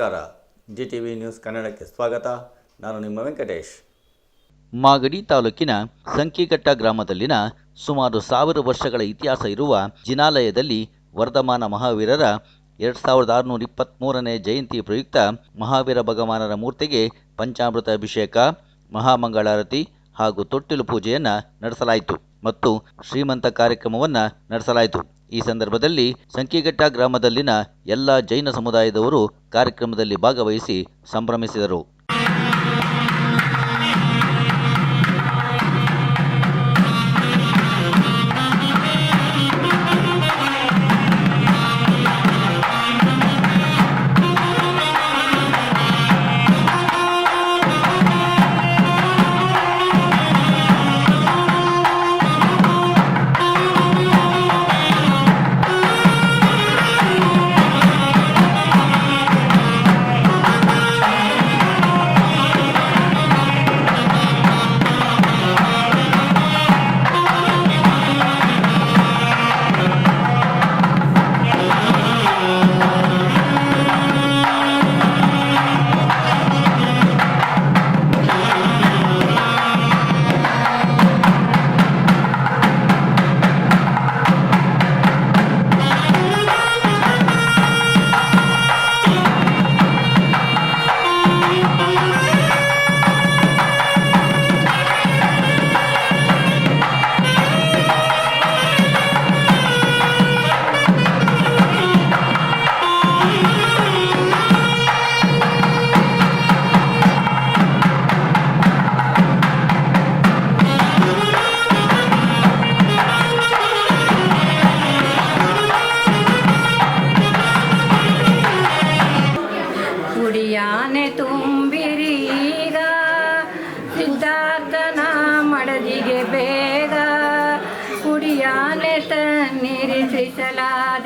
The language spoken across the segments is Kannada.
ನಮಸ್ಕಾರ. ಜಿ ಟಿ ವಿ ನ್ಯೂಸ್ ಕನ್ನಡಕ್ಕೆ ಸ್ವಾಗತ. ನಾನು ನಿಮ್ಮ ವೆಂಕಟೇಶ್. ಮಾಗಡಿ ತಾಲೂಕಿನ ಸಂಕಿಘಟ್ಟ ಗ್ರಾಮದಲ್ಲಿನ ಸುಮಾರು ಸಾವಿರ ವರ್ಷಗಳ ಇತಿಹಾಸ ಇರುವ ಜಿನಾಲಯದಲ್ಲಿ ವರ್ಧಮಾನ ಮಹಾವೀರರ ಎರಡು ಸಾವಿರದ ಆರುನೂರ ಇಪ್ಪತ್ತ್ಮೂರನೇ ಜಯಂತಿ ಪ್ರಯುಕ್ತ ಮಹಾವೀರ ಭಗವಾನರ ಮೂರ್ತಿಗೆ ಪಂಚಾಮೃತ ಅಭಿಷೇಕ, ಮಹಾಮಂಗಳಾರತಿ ಹಾಗೂ ತೊಟ್ಟಿಲು ಪೂಜೆಯನ್ನು ನಡೆಸಲಾಯಿತು. ಮತ್ತು ಶ್ರೀಮಂತ ಕಾರ್ಯಕ್ರಮವನ್ನು ನಡೆಸಲಾಯಿತು. ಈ ಸಂದರ್ಭದಲ್ಲಿ ಸಂಕಿಘಟ್ಟ ಗ್ರಾಮದಲ್ಲಿನ ಎಲ್ಲ ಜೈನ ಸಮುದಾಯದವರು ಕಾರ್ಯಕ್ರಮದಲ್ಲಿ ಭಾಗವಹಿಸಿ ಸಂಭ್ರಮಿಸಿದರು.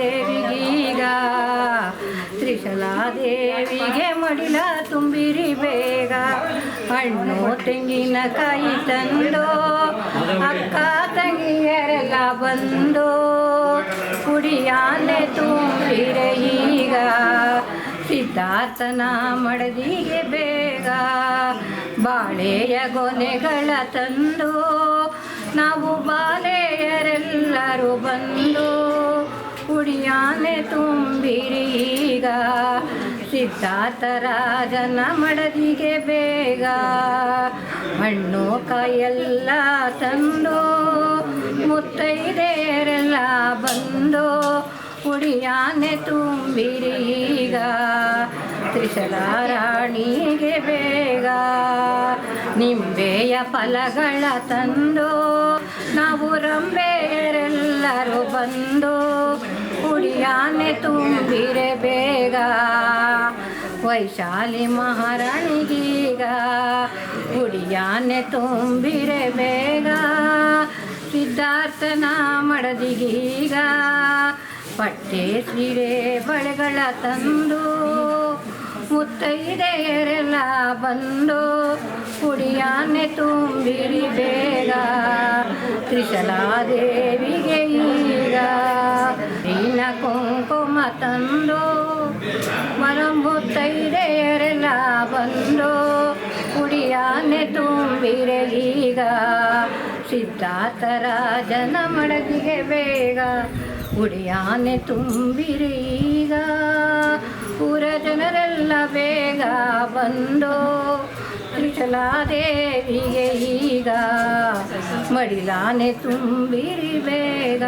ತ್ರಿಶಲಾದೇವಿಗೀಗ ತ್ರಿಶಲಾದೇವಿಗೆ ಮಡಿಲ ತುಂಬಿರಿ ಬೇಗ. ಹಣ್ಣು ತೆಂಗಿನಕಾಯಿ ತಂದು, ಅಕ್ಕ ತಂಗಿಯರೆಲ್ಲ ಬಂದು ಕುಡಿಯಾನೆ ತುಂಬಿರೆ ಈಗ. ಸಿದ್ಧಾರ್ಥನ ಮಡದಿಗೆ ಬೇಗ, ಬಾಳೆಯ ಗೊನೆಗಳ ತಂದು ಸಿದ್ಧಾರ್ಥರಾಜನ ಮಡದಿಗೆ ಬೇಗ ಹಣ್ಣು ಕಾಯೆಲ್ಲ ತಂದು ಮುತ್ತೈದೆಯರೆಲ್ಲ ಬಂದು ಕುಡಿಯಾನೆ ತುಂಬಿರಿ ಈಗ. ತ್ರಿಶಲ ರಾಣಿಗೆ ಬೇಗ ನಿಂಬೆಯ ಫಲಗಳ ತಂದು ನಾವು ರಂಬೆಯರೆಲ್ಲರೂ ಬಂದು ಕುಡಿಯಾನೆ ತುಂಬಿರೆ ಬೇಗ. ವೈಶಾಲಿ ಮಹಾರಾಣಿಗೀಗ ಕುಡಿಯಾನೆ ತುಂಬಿರೆ ಬೇಗ. ಸಿದ್ಧಾರ್ಥನ ಮಡದಿಗೀಗ ಪಟ್ಟೆ ಸೀರೆ ಬಳೆಗಳ ತಂದು ಮುತ್ತೈದೆಯರೆಲ್ಲ ಬಂದು ಕುಡಿಯಾನೆ ತುಂಬಿರಿ ಬೇಗ. ತ್ರಿಶಲಾದೇವಿಗೆ ಈಗ ಇನ್ನ ಕುಂಕುಮ ತಂದು, ಮರಮುತ್ತೈದೆಯರೆಲ್ಲ ಬಂದು, ಕುಡಿಯಾನೆ ತುಂಬಿರೆ ಈಗ. ಸಿದ್ಧಾರ್ಥರಾಜನ ಮಡದಿಗೆ ಬೇಗ, ಕುಡಿಯಾನೆ ತುಂಬಿರೀಗ ಊರ ಜನರೆಲ್ಲ ಬೇಗ ಬಂದು, ತ್ರಿಶಲಾದೇವಿಗೆ ಈಗ, ಮಡಿಲಾನೆ ತುಂಬಿರಿ ಬೇಗ.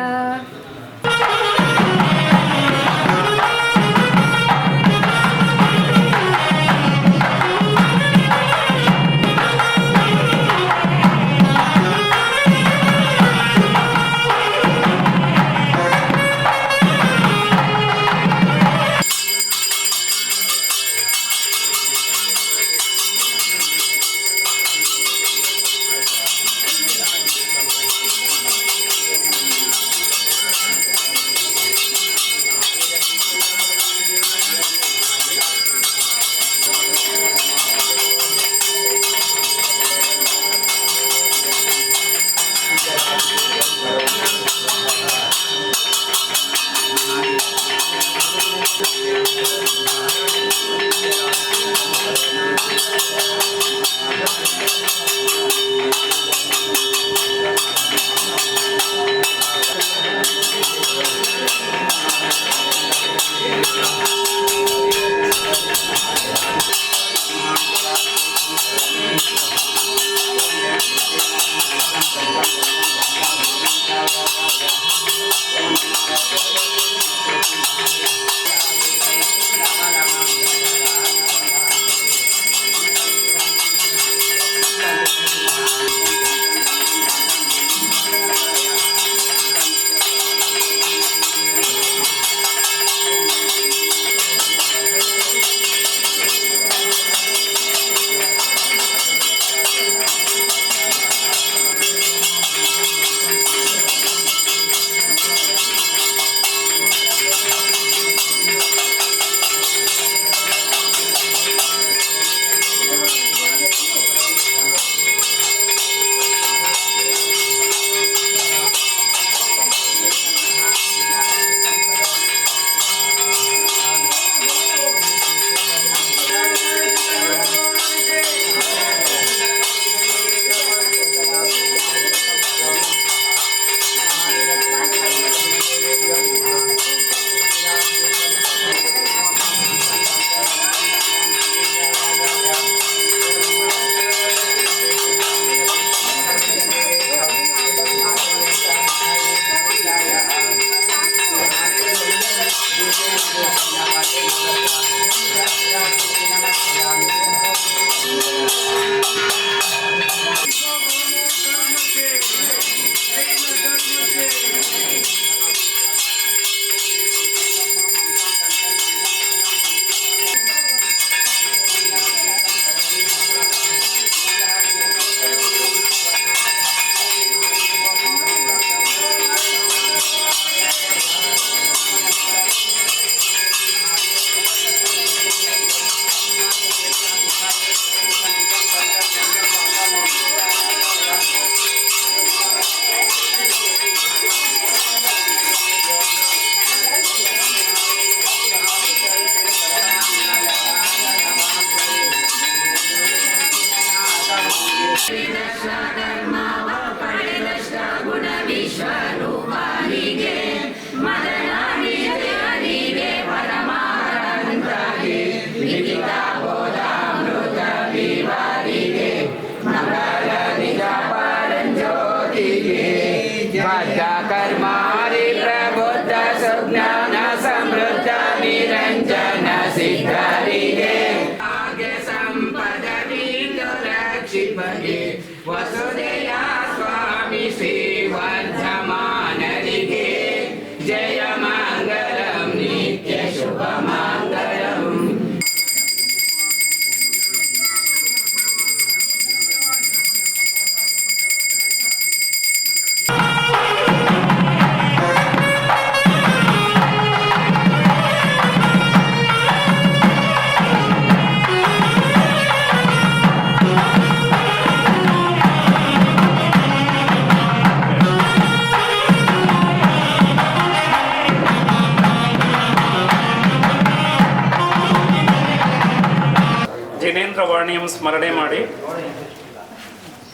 ಜಿನೇಂದ್ರ ವಾಣಿಯಂ ಸ್ಮರಣೆ ಮಾಡಿ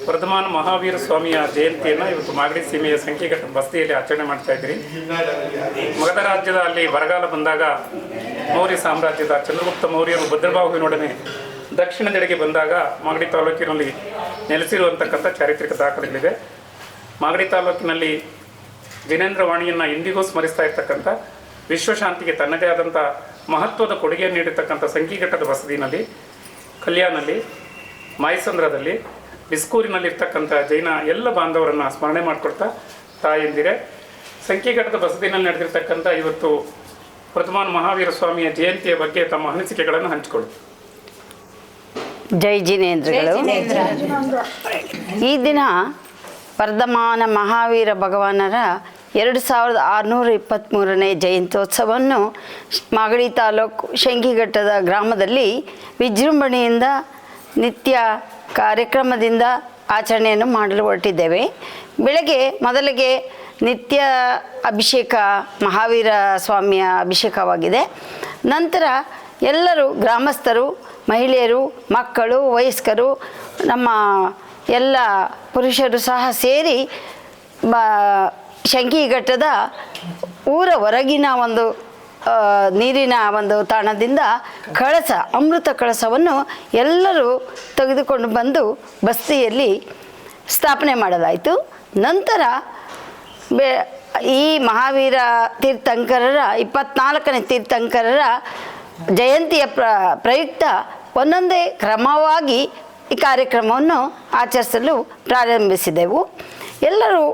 ವರ್ಧಮಾನ ಮಹಾವೀರ ಸ್ವಾಮಿಯ ಜಯಂತಿಯನ್ನು ಇವತ್ತು ಮಾಗಡಿ ಸೀಮೆಯ ಸಂಖ್ಯೆಗಟ್ಟ ಬಸ್ತಿಯಲ್ಲಿ ಆಚರಣೆ ಮಾಡ್ತಾ ಇದ್ದೀರಿ ಮಗಧ ರಾಜ್ಯದ ಅಲ್ಲಿ ಬರಗಾಲ ಬಂದಾಗ ಮೌರ್ಯ ಸಾಮ್ರಾಜ್ಯದ ಚಂದ್ರಗುಪ್ತ ಮೌರ್ಯರು ಭದ್ರಬಾಹುವಿನೊಡನೆ ದಕ್ಷಿಣದೆಡೆಗೆ ಬಂದಾಗ ಮಾಗಡಿ ತಾಲೂಕಿನಲ್ಲಿ ನೆಲೆಸಿರುವಂತಕ್ಕಂಥ ಚಾರಿತ್ರಿಕ ದಾಖಲೆಗಳಿವೆ. ಮಾಗಡಿ ತಾಲೂಕಿನಲ್ಲಿ ಜಿನೇಂದ್ರ ವಾಣಿಯನ್ನು ಇಂದಿಗೂ ಸ್ಮರಿಸ್ತಾ ಇರ್ತಕ್ಕಂಥ ವಿಶ್ವಶಾಂತಿಗೆ ತನ್ನದೇ ಆದಂಥ ಮಹತ್ವದ ಕೊಡುಗೆಯನ್ನು ನೀಡಿರ್ತಕ್ಕಂಥ ಸಂಖ್ಯೆಘಟ್ಟದ ಬಸದಿನಲ್ಲಿ ಕಲ್ಯಾಣಲ್ಲಿ ಮಾಯಸಂದ್ರದಲ್ಲಿ ಬಿಸ್ಕೂರಿನಲ್ಲಿರ್ತಕ್ಕಂಥ ಜೈನ ಎಲ್ಲ ಬಾಂಧವರನ್ನು ಸ್ಮರಣೆ ಮಾಡಿಕೊಡ್ತಾ ತಾಯಂದಿರೆ ಸಂಖ್ಯೆಘಟ್ಟದ ಬಸದಿನಲ್ಲಿ ನಡೆದಿರ್ತಕ್ಕಂಥ ಇವತ್ತು ಪ್ರಥಮಾನ್ ಮಹಾವೀರ ಸ್ವಾಮಿಯ ಜಯಂತಿಯ ಬಗ್ಗೆ ತಮ್ಮ ಅನಿಸಿಕೆಗಳನ್ನು ಹಂಚಿಕೊಳ್ಳಿ. ಜೈ ಜಿನೇಂದ್ರಗಳು. ಈ ದಿನ ವರ್ಧಮಾನ ಮಹಾವೀರ ಭಗವಾನರ ಎರಡು ಸಾವಿರದ ಆರುನೂರ ಇಪ್ಪತ್ತ್ಮೂರನೇ ಜಯಂತ್ಯೋತ್ಸವವನ್ನು ಮಾಗಡಿ ತಾಲೂಕು ಶಂಕಿಘಟ್ಟದ ಗ್ರಾಮದಲ್ಲಿ ವಿಜೃಂಭಣೆಯಿಂದ ನಿತ್ಯ ಕಾರ್ಯಕ್ರಮದಿಂದ ಆಚರಣೆಯನ್ನು ಮಾಡಲು ಹೊರಟಿದ್ದೇವೆ. ಬೆಳಗ್ಗೆ ಮೊದಲಿಗೆ ನಿತ್ಯ ಅಭಿಷೇಕ, ಮಹಾವೀರ ಸ್ವಾಮಿಯ ಅಭಿಷೇಕವಾಗಿದೆ. ನಂತರ ಎಲ್ಲರೂ ಗ್ರಾಮಸ್ಥರು, ಮಹಿಳೆಯರು, ಮಕ್ಕಳು, ವಯಸ್ಕರು, ನಮ್ಮ ಎಲ್ಲ ಪುರುಷರು ಸಹ ಸೇರಿ ಶಂಕಿಘಟ್ಟದ ಊರ ಹೊರಗಿನ ಒಂದು ನೀರಿನ ಒಂದು ತಾಣದಿಂದ ಕಳಸ, ಅಮೃತ ಕಳಸವನ್ನು ಎಲ್ಲರೂ ತೆಗೆದುಕೊಂಡು ಬಂದು ಬಸ್ತಿಯಲ್ಲಿ ಸ್ಥಾಪನೆ ಮಾಡಲಾಯಿತು. ನಂತರ ಬೆ, ಈ ಮಹಾವೀರ ತೀರ್ಥಂಕರರ, ಇಪ್ಪತ್ನಾಲ್ಕನೇ ತೀರ್ಥಂಕರರ ಜಯಂತಿಯ ಪ್ರ, ಪ್ರಯುಕ್ತ ಒಂದೊಂದೇ ಕ್ರಮವಾಗಿ ಈ ಕಾರ್ಯಕ್ರಮವನ್ನು ಆಚರಿಸಲು ಪ್ರಾರಂಭಿಸಿದೆವು. ಎಲ್ಲರೂ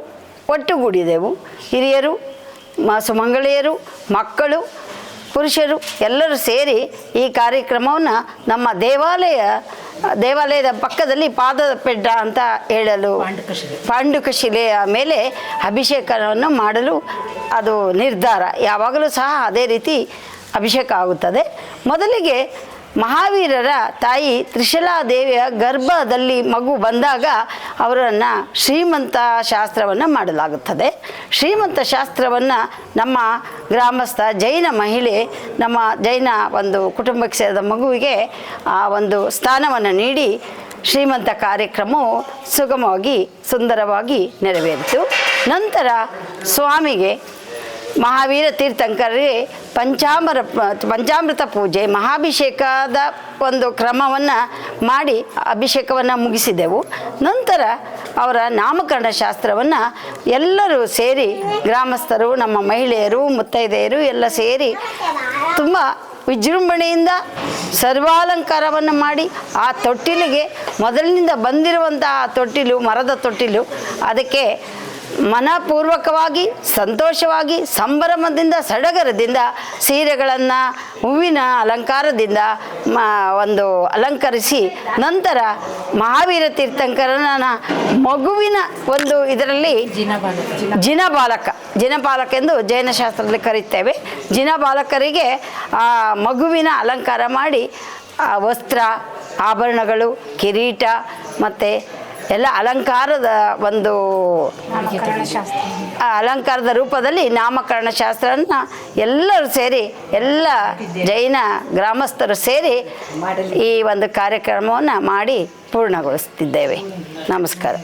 ಒಟ್ಟುಗೂಡಿದೆವು. ಹಿರಿಯರು ಸುಮಂಗಳೆಯರು ಮಕ್ಕಳು ಪುರುಷರು ಎಲ್ಲರೂ ಸೇರಿ ಈ ಕಾರ್ಯಕ್ರಮವನ್ನು ನಮ್ಮ ದೇವಾಲಯ ದೇವಾಲಯದ ಪಕ್ಕದಲ್ಲಿ ಪಾದದ ಪೆಡ್ಡ ಅಂತ ಹೇಳಲು ಪಾಂಡುಕ ಶಿಲೆಯ ಮೇಲೆ ಅಭಿಷೇಕವನ್ನು ಮಾಡಲು ಅದು ನಿರ್ಧಾರ. ಯಾವಾಗಲೂ ಸಹ ಅದೇ ರೀತಿ ಅಭಿಷೇಕ ಆಗುತ್ತದೆ. ಮೊದಲಿಗೆ ಮಹಾವೀರರ ತಾಯಿ ತ್ರಿಶಲಾದೇವಿಯ ಗರ್ಭದಲ್ಲಿ ಮಗು ಬಂದಾಗ ಅವರನ್ನು ಶ್ರೀಮಂತ ಶಾಸ್ತ್ರವನ್ನು ಮಾಡಲಾಗುತ್ತದೆ. ಶ್ರೀಮಂತ ಶಾಸ್ತ್ರವನ್ನು ನಮ್ಮ ಗ್ರಾಮಸ್ಥ ಜೈನ ಮಹಿಳೆ, ನಮ್ಮ ಜೈನ ಒಂದು ಕುಟುಂಬಕ್ಕೆ ಸೇರಿದ ಮಗುವಿಗೆ ಆ ಒಂದು ಸ್ಥಾನವನ್ನು ನೀಡಿ ಶ್ರೀಮಂತ ಕಾರ್ಯಕ್ರಮವು ಸುಗಮವಾಗಿ, ಸುಂದರವಾಗಿ ನೆರವೇರಿತು. ನಂತರ ಸ್ವಾಮಿಗೆ ಮಹಾವೀರ ತೀರ್ಥಂಕರರಿಗೆ ಪಂಚಾಮರ ಪಂಚಾಮೃತ ಪೂಜೆ, ಮಹಾಭಿಷೇಕದ ಒಂದು ಕ್ರಮವನ್ನು ಮಾಡಿ ಅಭಿಷೇಕವನ್ನು ಮುಗಿಸಿದೆವು. ನಂತರ ಅವರ ನಾಮಕರಣ ಶಾಸ್ತ್ರವನ್ನು ಎಲ್ಲರೂ ಸೇರಿ ಗ್ರಾಮಸ್ಥರು, ನಮ್ಮ ಮಹಿಳೆಯರು, ಮುತ್ತೈದೆಯರು ಎಲ್ಲ ಸೇರಿ ತುಂಬ ವಿಜೃಂಭಣೆಯಿಂದ ಸರ್ವಾಲಂಕಾರವನ್ನು ಮಾಡಿ ಆ ತೊಟ್ಟಿಲಿಗೆ ಮೊದಲಿನಿಂದ ಬಂದಿರುವಂತಹ ತೊಟ್ಟಿಲು, ಮರದ ತೊಟ್ಟಿಲು, ಅದಕ್ಕೆ ಮನಪೂರ್ವಕವಾಗಿ, ಸಂತೋಷವಾಗಿ, ಸಂಭ್ರಮದಿಂದ, ಸಡಗರದಿಂದ ಸೀರೆಗಳನ್ನು ಹೂವಿನ ಅಲಂಕಾರದಿಂದ ಮ, ಒಂದು ಅಲಂಕರಿಸಿ ನಂತರ ಮಹಾವೀರ ತೀರ್ಥಂಕರನ ಮಗುವಿನ ಒಂದು ಇದರಲ್ಲಿ ಜಿನಬಾಲಕ. ಜಿನಬಾಲಕ ಎಂದು ಜೈನ ಶಾಸ್ತ್ರದಲ್ಲಿ ಕರೀತೇವೆ. ಜಿನಬಾಲಕರಿಗೆ ಆ ಮಗುವಿನ ಅಲಂಕಾರ ಮಾಡಿ ವಸ್ತ್ರ, ಆಭರಣಗಳು, ಕಿರೀಟ, ಮತ್ತು ಎಲ್ಲ ಅಲಂಕಾರದ ಒಂದು ಅಲಂಕಾರದ ರೂಪದಲ್ಲಿ ನಾಮಕರಣ ಶಾಸ್ತ್ರವನ್ನು ಎಲ್ಲರೂ ಸೇರಿ, ಎಲ್ಲ ಜೈನ ಗ್ರಾಮಸ್ಥರು ಸೇರಿ ಈ ಒಂದು ಕಾರ್ಯಕ್ರಮವನ್ನು ಮಾಡಿ ಪೂರ್ಣಗೊಳಿಸ್ತಿದ್ದೇವೆ. ನಮಸ್ಕಾರ.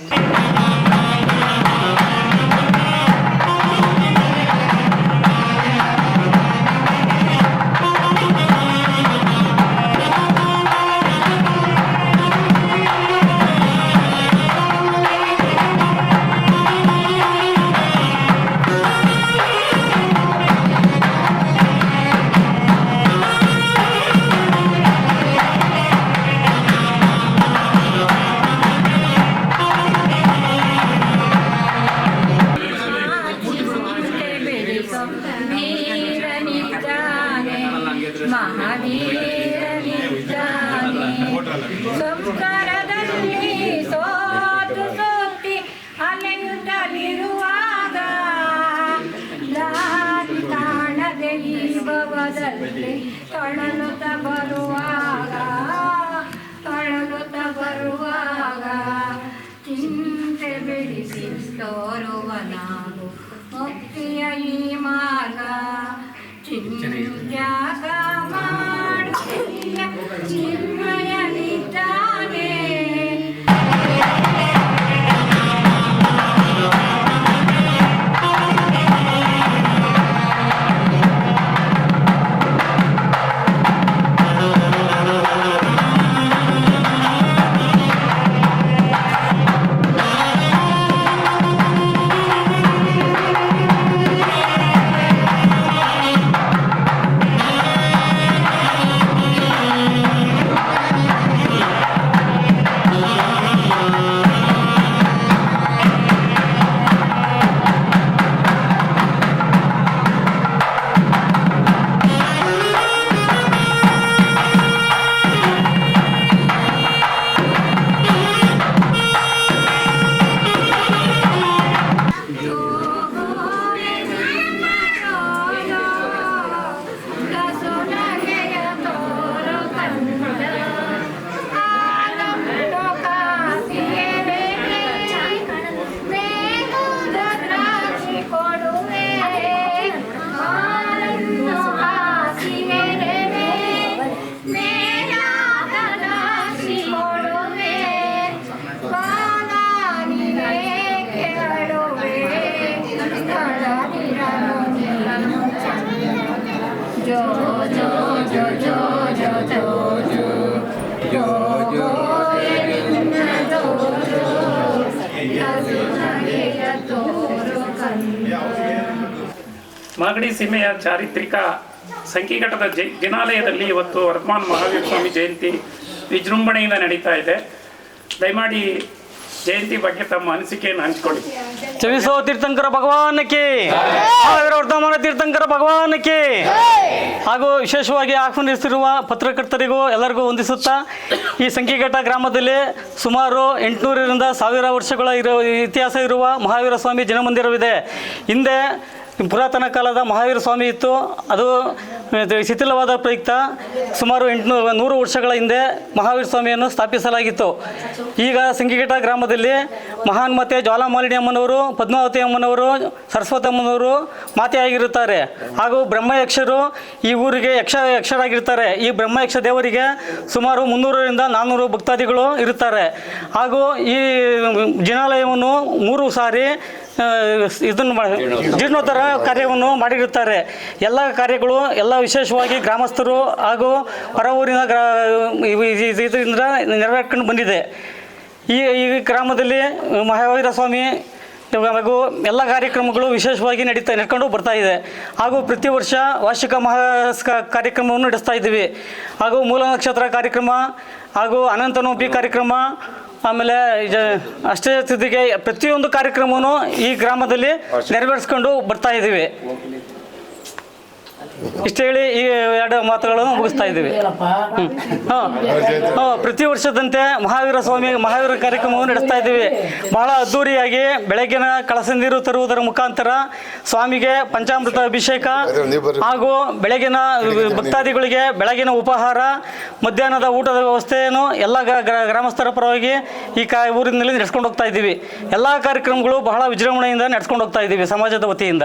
Sơn. ಮಾಗಡಿ ಸೀಮೆಯ ಚಾರಿತ್ರಿಕ ಸಂಕಿಘಟ್ಟದ ಜೈ ಜಿನಾಲಯದಲ್ಲಿ ಇವತ್ತು ವರ್ಧಮಾನ್ ಮಹಾವೀರ ಸ್ವಾಮಿ ಜಯಂತಿ ವಿಜೃಂಭಣೆಯಿಂದ ನಡೀತಾ ಇದೆ. ದಯಮಾಡಿ ಜಯಂತಿ ಬಗ್ಗೆ ತಮ್ಮ ಅನಿಸಿಕೆಯನ್ನು ಹಂಚಿಕೊಳ್ಳಿ. ಚವಿಸೋ ತೀರ್ಥಂಕರ ಭಗವಾನಕ್ಕೆ ವರ್ಧಮಾನ ತೀರ್ಥಂಕರ ಭಗವಾನಕ್ಕೆ ಹಾಗೂ ವಿಶೇಷವಾಗಿ ಆಹ್ವಾನಿಸಿರುವ ಪತ್ರಕರ್ತರಿಗೂ ಎಲ್ಲರಿಗೂ ವಂದಿಸುತ್ತಾ, ಈ ಸಂಖ್ಯೆಘಟ್ಟ ಗ್ರಾಮದಲ್ಲಿ ಸುಮಾರು ಎಂಟುನೂರರಿಂದ ಸಾವಿರ ವರ್ಷಗಳ ಇರೋ ಇತಿಹಾಸ ಇರುವ ಮಹಾವೀರ ಸ್ವಾಮಿ ಜನಮಂದಿರವಿದೆ ಹಿಂದೆ ಪುರಾತನ ಕಾಲದ ಮಹಾವೀರ ಸ್ವಾಮಿ ಇತ್ತು. ಅದು ಶಿಥಿಲವಾದ ಪ್ರಯುಕ್ತ. ಸುಮಾರು ಎಂಟುನೂರು ನೂರು ವರ್ಷಗಳ ಹಿಂದೆ ಮಹಾವೀರ ಸ್ವಾಮಿಯನ್ನು ಸ್ಥಾಪಿಸಲಾಗಿತ್ತು. ಈಗ ಸಿಂಗಿಘಟ್ಟ ಗ್ರಾಮದಲ್ಲಿ ಮಹಾನ್ ಮಾತೆ ಜ್ವಾಲಾಮಾಲಿನಿ ಅಮ್ಮನವರು ಪದ್ಮಾವತಿ ಅಮ್ಮನವರು ಸರಸ್ವತಿ ಅಮ್ಮನವರು ಮಾತೆಯಾಗಿರುತ್ತಾರೆ. ಹಾಗೂ ಬ್ರಹ್ಮಯಕ್ಷರು ಈ ಊರಿಗೆ ಯಕ್ಷ ಯಕ್ಷರಾಗಿರ್ತಾರೆ ಈ ಬ್ರಹ್ಮಯಕ್ಷ ದೇವರಿಗೆ ಸುಮಾರು ಮುನ್ನೂರರಿಂದ ನಾನ್ನೂರು ಭಕ್ತಾದಿಗಳು ಇರುತ್ತಾರೆ. ಹಾಗೂ ಈ ಜಿನಾಲಯವನ್ನು ಮೂರು ಸಾರಿ ಇದನ್ನು ಜೀರ್ಣೋದ್ಧಾರ ಕಾರ್ಯವನ್ನು ಮಾಡಿರುತ್ತಾರೆ. ಎಲ್ಲ ಕಾರ್ಯಗಳು, ಎಲ್ಲ ವಿಶೇಷವಾಗಿ ಗ್ರಾಮಸ್ಥರು ಹಾಗೂ ಹೊರ ಊರಿನ ಗ್ರಾ ಇದರಿಂದ ನೆರವೇರ್ಕೊಂಡು ಬಂದಿದೆ. ಈ ಈ ಗ್ರಾಮದಲ್ಲಿ ಮಹಾವೀರ ಸ್ವಾಮಿ ಹಾಗೂ ಎಲ್ಲ ಕಾರ್ಯಕ್ರಮಗಳು ವಿಶೇಷವಾಗಿ ನಡೀತಾ ನಡ್ಕೊಂಡು ಬರ್ತಾ ಇದೆ. ಹಾಗೂ ಪ್ರತಿ ವರ್ಷ ವಾರ್ಷಿಕ ಮಹಾ ಕಾರ್ಯಕ್ರಮವನ್ನು ನಡೆಸ್ತಾ ಇದ್ದೀವಿ. ಹಾಗೂ ಮೂಲ ನಕ್ಷತ್ರ ಕಾರ್ಯಕ್ರಮ ಹಾಗೂ ಅನಂತನೋಪಿ ಕಾರ್ಯಕ್ರಮ ಆಮೇಲೆ ಅಷ್ಟೇ ಸ್ಥಿತಿಗೆ ಪ್ರತಿಯೊಂದು ಕಾರ್ಯಕ್ರಮವನ್ನು ಈ ಗ್ರಾಮದಲ್ಲಿ ನೆರವೇರಿಸ್ಕೊಂಡು ಬರ್ತಾ ಇದ್ದೀವಿ. ಇಷ್ಟು ಹೇಳಿ ಈ ಎರಡು ಮಾತುಗಳನ್ನು ಮುಗಿಸ್ತಾ ಇದ್ದೀವಿ. ಪ್ರತಿ ವರ್ಷದಂತೆ ಮಹಾವೀರ ಸ್ವಾಮಿ, ಮಹಾವೀರ ಕಾರ್ಯಕ್ರಮವನ್ನು ನಡೆಸ್ತಾ ಇದ್ದೀವಿ. ಬಹಳ ಅದ್ದೂರಿಯಾಗಿ ಬೆಳಗ್ಗಿನ ಕಳಸ ನೀರು ತರುವುದರ ಮುಖಾಂತರ ಸ್ವಾಮಿಗೆ ಪಂಚಾಮೃತ ಅಭಿಷೇಕ ಹಾಗೂ ಬೆಳಗಿನ ಭಕ್ತಾದಿಗಳಿಗೆ ಬೆಳಗಿನ ಉಪಹಾರ, ಮಧ್ಯಾಹ್ನದ ಊಟದ ವ್ಯವಸ್ಥೆಯನ್ನು ಎಲ್ಲ ಗ್ರಾಮಸ್ಥರ ಪರವಾಗಿ ಈ ಕಾ, ಊರಿನಲ್ಲಿ ನಡೆಸ್ಕೊಂಡು ಹೋಗ್ತಾ ಇದ್ದೀವಿ. ಎಲ್ಲ ಕಾರ್ಯಕ್ರಮಗಳು ಬಹಳ ವಿಜೃಂಭಣೆಯಿಂದ ನಡೆಸ್ಕೊಂಡು ಹೋಗ್ತಾ ಇದ್ದೀವಿ ಸಮಾಜದ ವತಿಯಿಂದ.